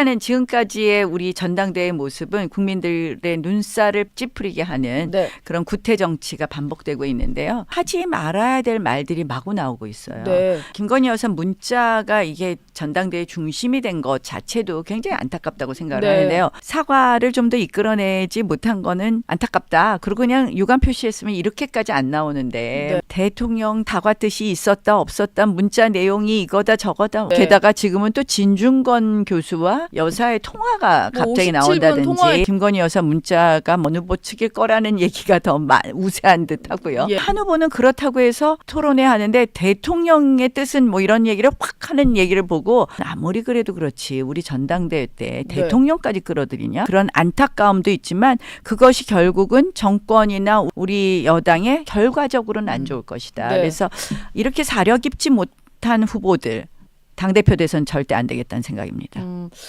일단은 지금까지의 우리 전당대회 모습은 국민들의 눈살을 찌푸리게 하는 네. 그런 구태 정치가 반복되고 있는데요. 하지 말아야 될 말들이 마구 나오고 있어요. 네. 김건희 여사 문자가 이게 전당대회 중심이 된 것 자체도 굉장히 안타깝다고 생각을 네. 하는데요. 사과를 좀 더 이끌어내지 못한 거는 안타깝다. 그리고 그냥 유감 표시했으면 이렇게까지 안 나오는데 네. 대통령 다과 뜻이 있었다 없었다 문자 내용이 이거다 저거다 네. 게다가 지금은 또 진중권 교수와 여사의 통화가 뭐 갑자기 57분 나온다든지 통화에- 김건희 여사 문자가 어느 후보 측일 거라는 얘기가 더 마- 우세한 듯하고요. 예. 한 후보는 그렇다고 해서 토론회 하는데 대통령의 뜻은 뭐 이런 얘기를 확 하는 얘기를 보고 아무리 그래도 그렇지 우리 전당대회 때 네. 대통령까지 끌어들이냐 그런 안타까움도 있지만 그것이 결국은 정권이나 우리 여당의 결과적으로는 안 좋을 것이다. 네. 그래서 이렇게 사려 깊지 못한 후보들 당 대표 대선 절대 안 되겠다는 생각입니다. 음,